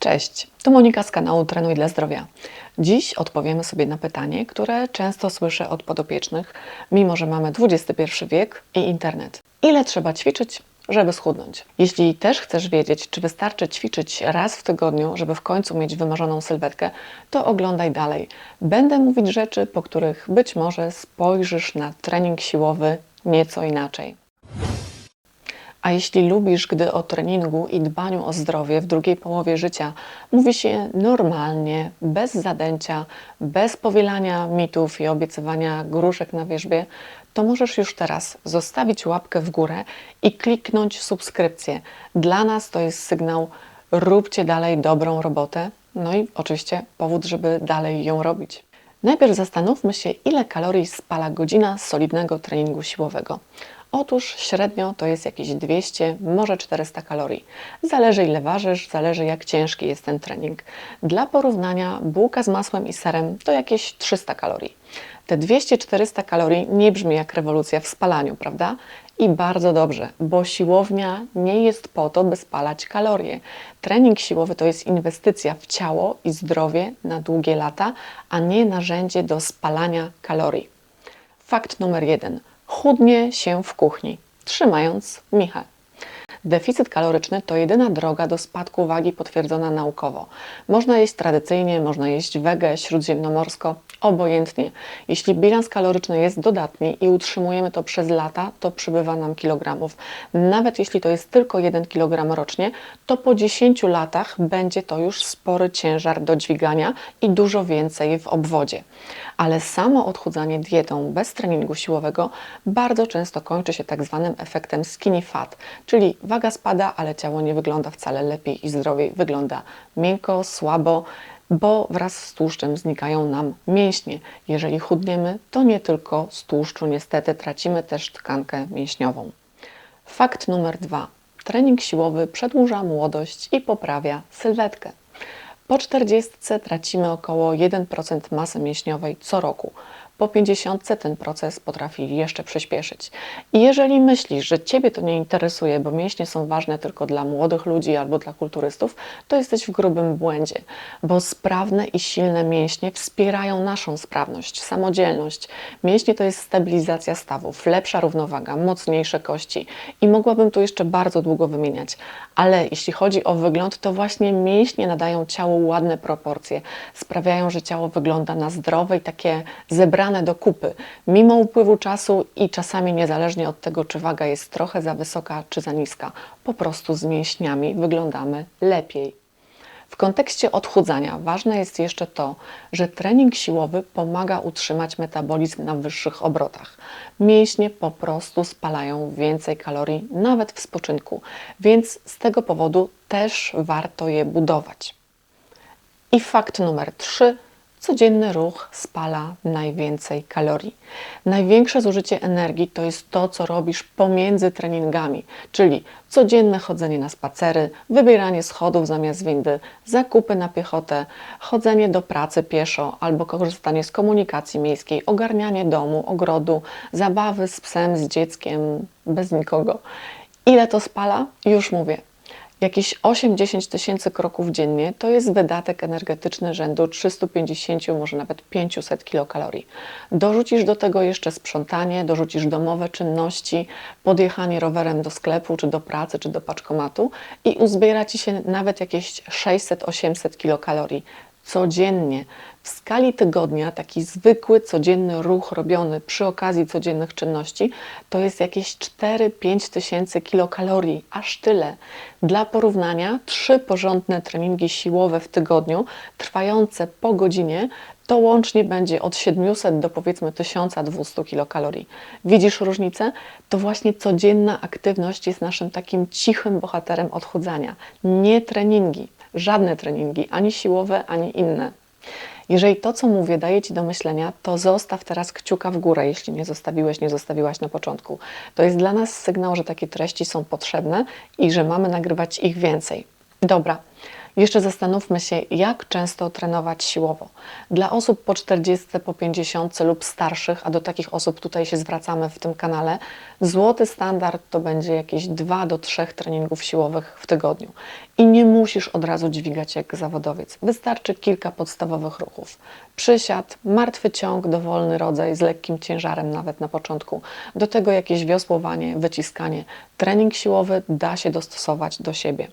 Cześć, to Monika z kanału Trenuj dla Zdrowia. Dziś odpowiemy sobie na pytanie, które często słyszę od podopiecznych, mimo że mamy XXI wiek i internet. Ile trzeba ćwiczyć, żeby schudnąć? Jeśli też chcesz wiedzieć, czy wystarczy ćwiczyć raz w tygodniu, żeby w końcu mieć wymarzoną sylwetkę, to oglądaj dalej. Będę mówić rzeczy, po których być może spojrzysz na trening siłowy nieco inaczej. A jeśli lubisz, gdy o treningu i dbaniu o zdrowie w drugiej połowie życia mówi się normalnie, bez zadęcia, bez powielania mitów i obiecywania gruszek na wierzbie, to możesz już teraz zostawić łapkę w górę i kliknąć subskrypcję. Dla nas to jest sygnał, róbcie dalej dobrą robotę, no i oczywiście powód, żeby dalej ją robić. Najpierw zastanówmy się, ile kalorii spala godzina solidnego treningu siłowego. Otóż średnio to jest jakieś 200, może 400 kalorii. Zależy ile ważysz, zależy jak ciężki jest ten trening. Dla porównania bułka z masłem i serem to jakieś 300 kalorii. Te 200-400 kalorii nie brzmi jak rewolucja w spalaniu, prawda? I bardzo dobrze, bo siłownia nie jest po to, by spalać kalorie. Trening siłowy to jest inwestycja w ciało i zdrowie na długie lata, a nie narzędzie do spalania kalorii. Fakt numer jeden. Chudnie się w kuchni, trzymając michę. Deficyt kaloryczny to jedyna droga do spadku wagi potwierdzona naukowo. Można jeść tradycyjnie, można jeść wege, śródziemnomorsko, obojętnie. Jeśli bilans kaloryczny jest dodatni i utrzymujemy to przez lata, to przybywa nam kilogramów. Nawet jeśli to jest tylko 1 kg rocznie, to po 10 latach będzie to już spory ciężar do dźwigania i dużo więcej w obwodzie. Ale samo odchudzanie dietą bez treningu siłowego bardzo często kończy się tak zwanym efektem skinny fat, czyli waga spada, ale ciało nie wygląda wcale lepiej i zdrowiej. Wygląda miękko, słabo, bo wraz z tłuszczem znikają nam mięśnie. Jeżeli chudniemy, to nie tylko z tłuszczu, niestety tracimy też tkankę mięśniową. Fakt numer dwa. Trening siłowy przedłuża młodość i poprawia sylwetkę. Po 40 tracimy około 1% masy mięśniowej co roku po 50 ten proces potrafi jeszcze przyspieszyć. I jeżeli myślisz, że Ciebie to nie interesuje, bo mięśnie są ważne tylko dla młodych ludzi albo dla kulturystów, to jesteś w grubym błędzie, bo sprawne i silne mięśnie wspierają naszą sprawność, samodzielność. Mięśnie to jest stabilizacja stawów, lepsza równowaga, mocniejsze kości i mogłabym tu jeszcze bardzo długo wymieniać. Ale jeśli chodzi o wygląd, to właśnie mięśnie nadają ciału ładne proporcje, sprawiają, że ciało wygląda na zdrowe i takie zebrane do kupy, mimo upływu czasu i czasami niezależnie od tego, czy waga jest trochę za wysoka czy za niska. Po prostu z mięśniami wyglądamy lepiej. W kontekście odchudzania ważne jest jeszcze to, że trening siłowy pomaga utrzymać metabolizm na wyższych obrotach. Mięśnie po prostu spalają więcej kalorii nawet w spoczynku, więc z tego powodu też warto je budować. I fakt numer 3 Codzienny ruch spala najwięcej kalorii. Największe zużycie energii to jest to, co robisz pomiędzy treningami, czyli codzienne chodzenie na spacery, wybieranie schodów zamiast windy, zakupy na piechotę, chodzenie do pracy pieszo albo korzystanie z komunikacji miejskiej, ogarnianie domu, ogrodu, zabawy z psem, z dzieckiem, bez nikogo. Ile to spala? Już mówię, Jakieś 8-10 tysięcy kroków dziennie to jest wydatek energetyczny rzędu 350, może nawet 500 kilokalorii. Dorzucisz do tego jeszcze sprzątanie, dorzucisz domowe czynności, podjechanie rowerem do sklepu, czy do pracy, czy do paczkomatu i uzbiera Ci się nawet jakieś 600-800 kilokalorii codziennie. W skali tygodnia taki zwykły, codzienny ruch robiony przy okazji codziennych czynności to jest jakieś 4-5 tysięcy kilokalorii, aż tyle. Dla porównania, trzy porządne treningi siłowe w tygodniu, trwające po godzinie, to łącznie będzie od 700 do powiedzmy 1200 kilokalorii. Widzisz różnicę? To właśnie codzienna aktywność jest naszym takim cichym bohaterem odchudzania. Nie treningi, żadne treningi, ani siłowe, ani inne. Jeżeli to, co mówię, daje Ci do myślenia, to zostaw teraz kciuka w górę, jeśli nie zostawiłeś, nie zostawiłaś na początku. To jest dla nas sygnał, że takie treści są potrzebne i że mamy nagrywać ich więcej. Dobra, Jeszcze zastanówmy się, jak często trenować siłowo. Dla osób po 40, po 50 lub starszych, a do takich osób tutaj się zwracamy w tym kanale, złoty standard to będzie jakieś 2 do 3 treningów siłowych w tygodniu. I nie musisz od razu dźwigać jak zawodowiec. Wystarczy kilka podstawowych ruchów. Przysiad, martwy ciąg, dowolny rodzaj z lekkim ciężarem nawet na początku. Do tego jakieś wiosłowanie, wyciskanie. Trening siłowy da się dostosować do siebie.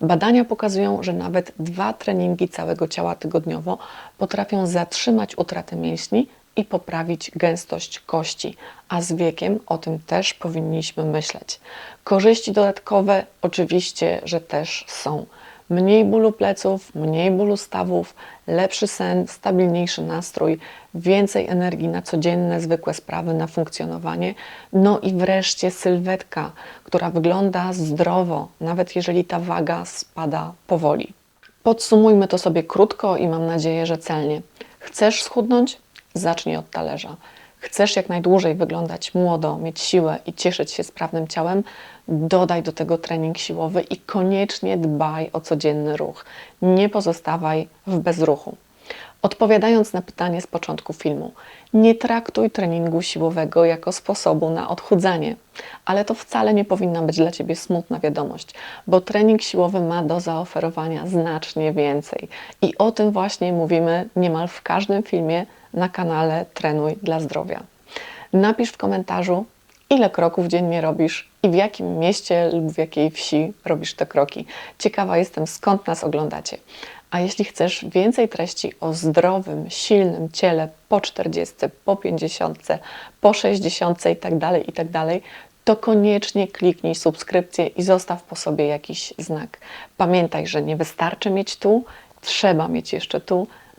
Badania pokazują, że nawet dwa treningi całego ciała tygodniowo potrafią zatrzymać utratę mięśni i poprawić gęstość kości, a z wiekiem o tym też powinniśmy myśleć. Korzyści dodatkowe oczywiście, że też są. Mniej bólu pleców, mniej bólu stawów, lepszy sen, stabilniejszy nastrój, więcej energii na codzienne, zwykłe sprawy, na funkcjonowanie. No i wreszcie sylwetka, która wygląda zdrowo, nawet jeżeli ta waga spada powoli. Podsumujmy to sobie krótko i mam nadzieję, że celnie. Chcesz schudnąć? Zacznij od talerza. Chcesz jak najdłużej wyglądać młodo, mieć siłę i cieszyć się sprawnym ciałem? Dodaj do tego trening siłowy i koniecznie dbaj o codzienny ruch. Nie pozostawaj w bezruchu. Odpowiadając na pytanie z początku filmu, nie traktuj treningu siłowego jako sposobu na odchudzanie, ale to wcale nie powinna być dla Ciebie smutna wiadomość, bo trening siłowy ma do zaoferowania znacznie więcej i o tym właśnie mówimy niemal w każdym filmie na kanale Trenuj dla Zdrowia. Napisz w komentarzu, ile kroków dziennie robisz i w jakim mieście lub w jakiej wsi robisz te kroki. Ciekawa jestem, skąd nas oglądacie. A jeśli chcesz więcej treści o zdrowym, silnym ciele po 40, po 50, po 60 i tak dalej, i tak dalej, to koniecznie kliknij subskrypcję i zostaw po sobie jakiś znak. Pamiętaj, że nie wystarczy mieć tu, trzeba mieć jeszcze tu.